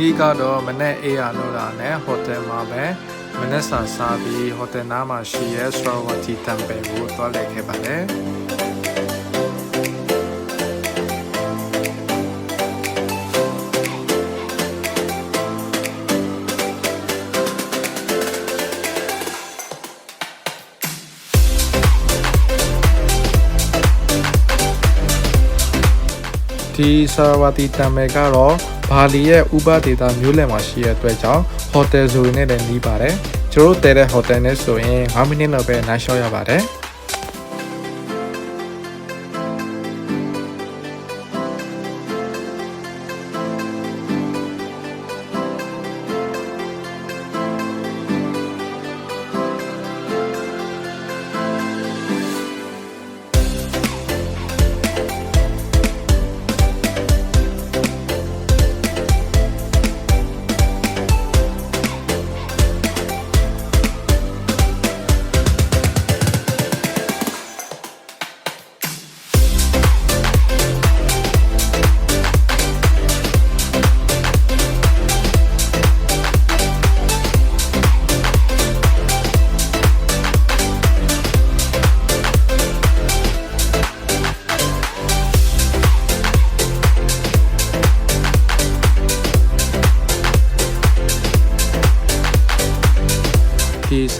နေ့ကတော့မနေ့အေးရလို့တာနဲ့ဟိုတယ်မှာပဲမနေ့စာစားပြီးဟိုတယ်နားမှာရှိရဲ Strawberry Temple ကိုသွားလိုက်ခဲ့ပါတယ်ဒီဆာဝတီတံမယ်ကတော့ ဘာလီရဲ့ဥပဒေတာမျိုးလယ်မှာရှိတဲ့အတွက်ကြောင့်ဟိုတယ်ဆိုရင်လည်းနီးပါတယ်ကျွန်တော်တို့တည်တဲ့ဟိုတယ်နဲ့ဆိုရင်5မိနစ်လောက်ပဲနားလျှော့ရပါတယ်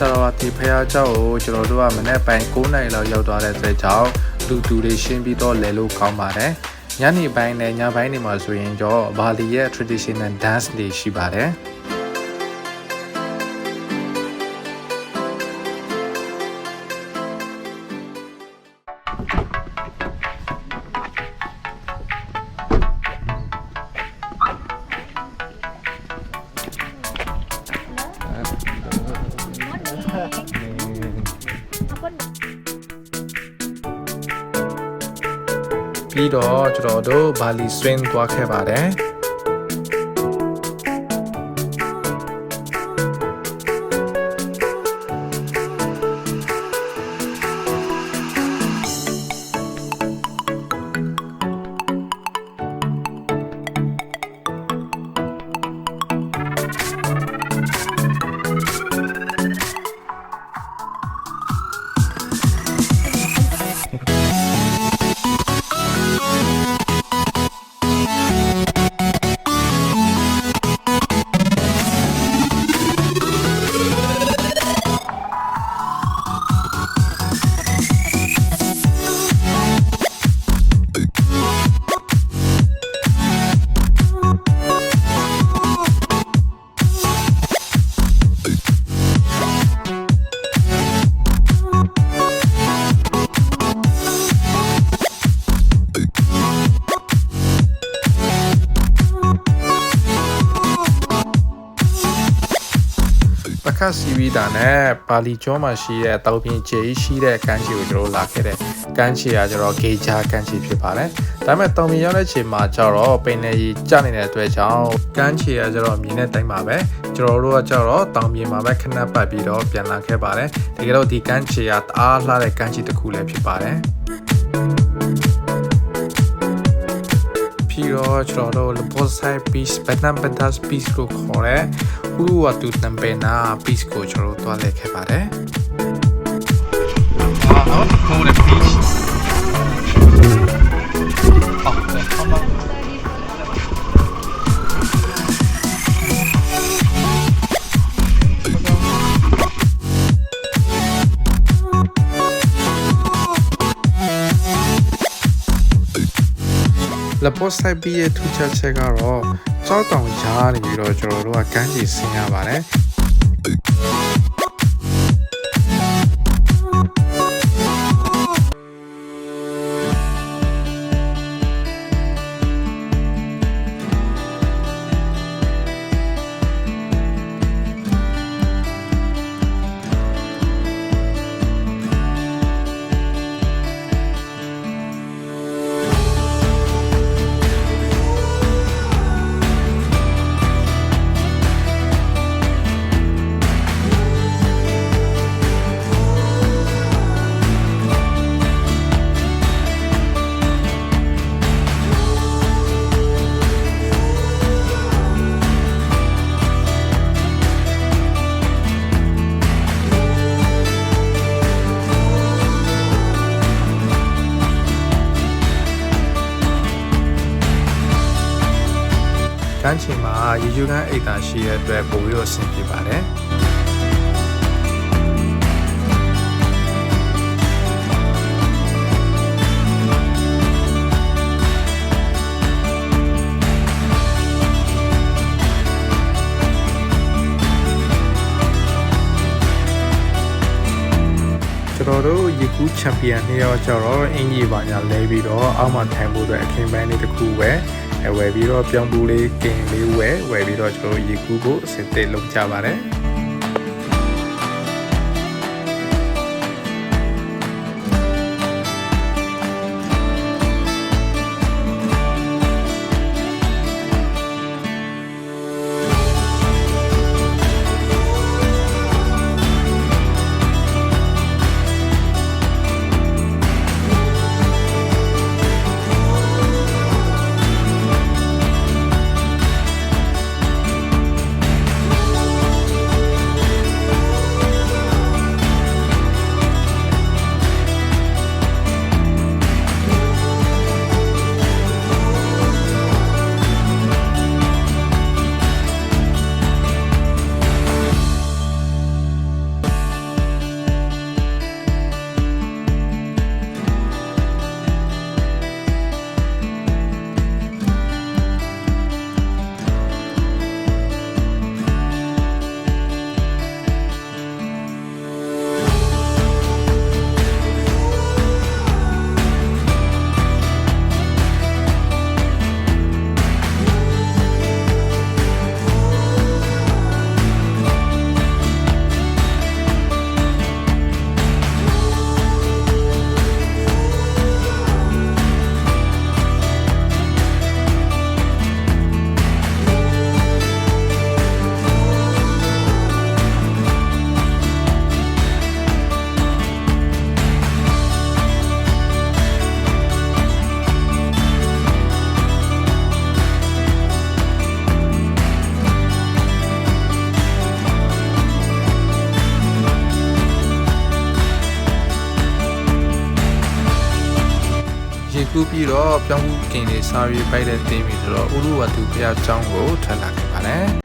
ဆာရဝတီဖះเจ้าကိုကျွန်တော်တို့ကမနေ့ပိုင်း9နာရီလောက်ရောက်သွားတဲ့အတွက်ကြောင့်လူတူတွေရှင်းပြီးတော့လဲလို့ကောင်းပါတယ်ညနေပိုင်းနဲ့ညပိုင်းတွေမှာဆိုရင်တော့ဘာလီရဲ့ traditional dance တွေရှိပါတယ် ပြီးတော့ကျွန်တော်တို့ဘာလီ swing သွားခဲ့ပါတယ် ပခတ်စီဗီတာနဲ့ပါလီကျောမှာရှိတဲ့တောင်ပြင်ကျေးရှိတဲ့ကမ်းခြေကိုကျွန်တော်လာခဲ့တဲ့ကမ်းခြေကကျတော့ဂေဂျာကမ်းခြေဖြစ်ပါတယ်။ဒါပေမဲ့တောင်ပြင်ရောက်တဲ့ချိန်မှာကျတော့ပင်နေကြီးကျနေတဲ့အတွက်ကြောင့်ကမ်းခြေကကျတော့မြင်းနဲ့တိုင်းပါပဲ။ကျွန်တော်တို့ကကျတော့တောင်ပြင်မှာပဲခဏပတ်ပြီးတော့ပြန်လာခဲ့ပါတယ်။တကယ်တော့ဒီကမ်းခြေကတအားလှတဲ့ကမ်းခြေတစ်ခုလည်းဖြစ်ပါတယ်။ပြီးတော့ကျွန်တော်တို့ both side piece ဗက်နမ်ဘန်ဒါစ် piece ကိုခေါ်တ ယ်။ဥဝတူတမ်ပေနာ piece ကိုကျွန်တော်တို့တွားလိုက်ခဲ့ပါတယ်။ Ah, I want to call it peach. Oh, yeah, come on. လပေါ်ဆိုင်ပြီးရဲ့ထူးခြားချက်ကတော့ ကြောက်တောင်ရားနေပြီးတော့ကျွန်တော်တို့ကကမ်းခြေဆင်းရပါတယ် န်းချီမှာရေချိုးခန်းအိတ်သာရှိတဲ့အတွက်ပိုပြီးတော့အဆင်ပြေပါတယ်ကျွန်တော်တို့ရေကူးချန်ပီယံနှစ်ယောက်ကျတော့အင်ကြီးပါညာလဲပြီးတော့အောက်မှာထိုင်ဖို့အတွက်အခင်းပန်းလေးတစ်ခုပဲ အဲဝယ်ပြီးတော့ပြောင်းပူးလေးကင်လေးဝယ်ဝယ်ပြီးတော့ကျွန်တော်တို့ရေကူးဖို့အစစ်အသစ်လုပ်ကြပါတယ် ကူးပြီးတော့ပြောင်းပူးကင်လေးစားရေးပိုက်တဲ့တင်းပြီဆိုတော့ဥရုဝတ္ထုဘုရားကျောင်းကိုထွက်လာခဲ့ပါတယ်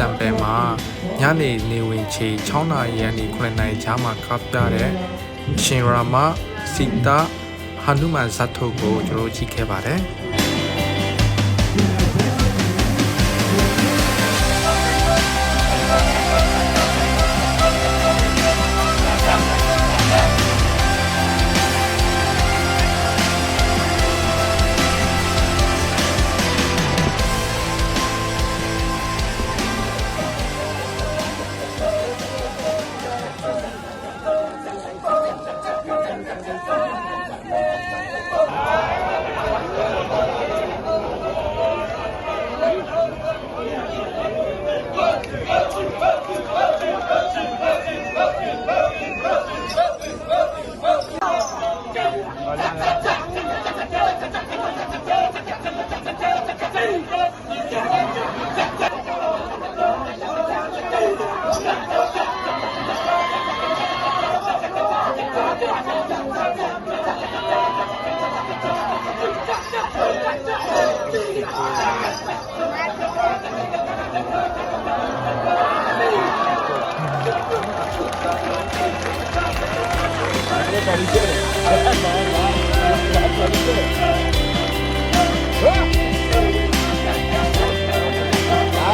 ရုဝတ္ထုတံပယ်မှာညနေနေဝင်ချေ6နာရီကနေ9နာရီကြားမှာကပ်ပြတဲ့ရှင်ရာမစီတာဟနုမန်ဇတ်ထုကိုကျွန်တော်တို့ကြည့်ခဲ့ပါတယ်။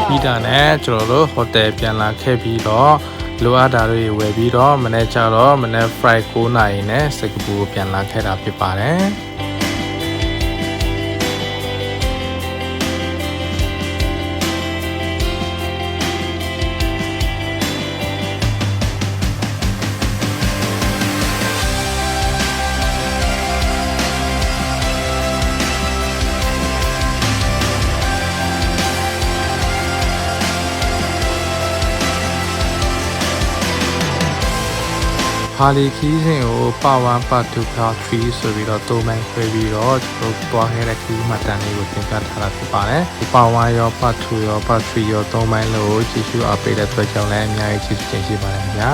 ပြီးတာနဲ့ကျွန်တော်တို့ဟိုတယ်ပြန်လာခဲ့ပြီးတော့လိုအပ်တာတွေဝယ်ပြီးတော့မနေ့ကျတော့မနေ့ fry 9နာရီနဲ့စကပူကိုပြန်လာခဲ့တာဖြစ်ပါတယ် ပါလီခီးစဉ်ကိုပါ1ပါ2ပါ3ဆိုပြီးတော့သုံးပိုင်းခွဲပြီးတော့ကျွန်တော်တွားခဲ့တဲ့ခီးမှတ်တမ်းလေးကိုသင်ပြထားတာဖြစ်ပါတယ်ဒီပါ1ရောပါ2ရောပါ3ရောသုံးပိုင်းလို့ကြည့်ရှုအားပေးတဲ့အတွက်ကြောင့်လည်းအများကြီးကျေးဇူးတင်ရှိပါတယ်ခင်ဗျာ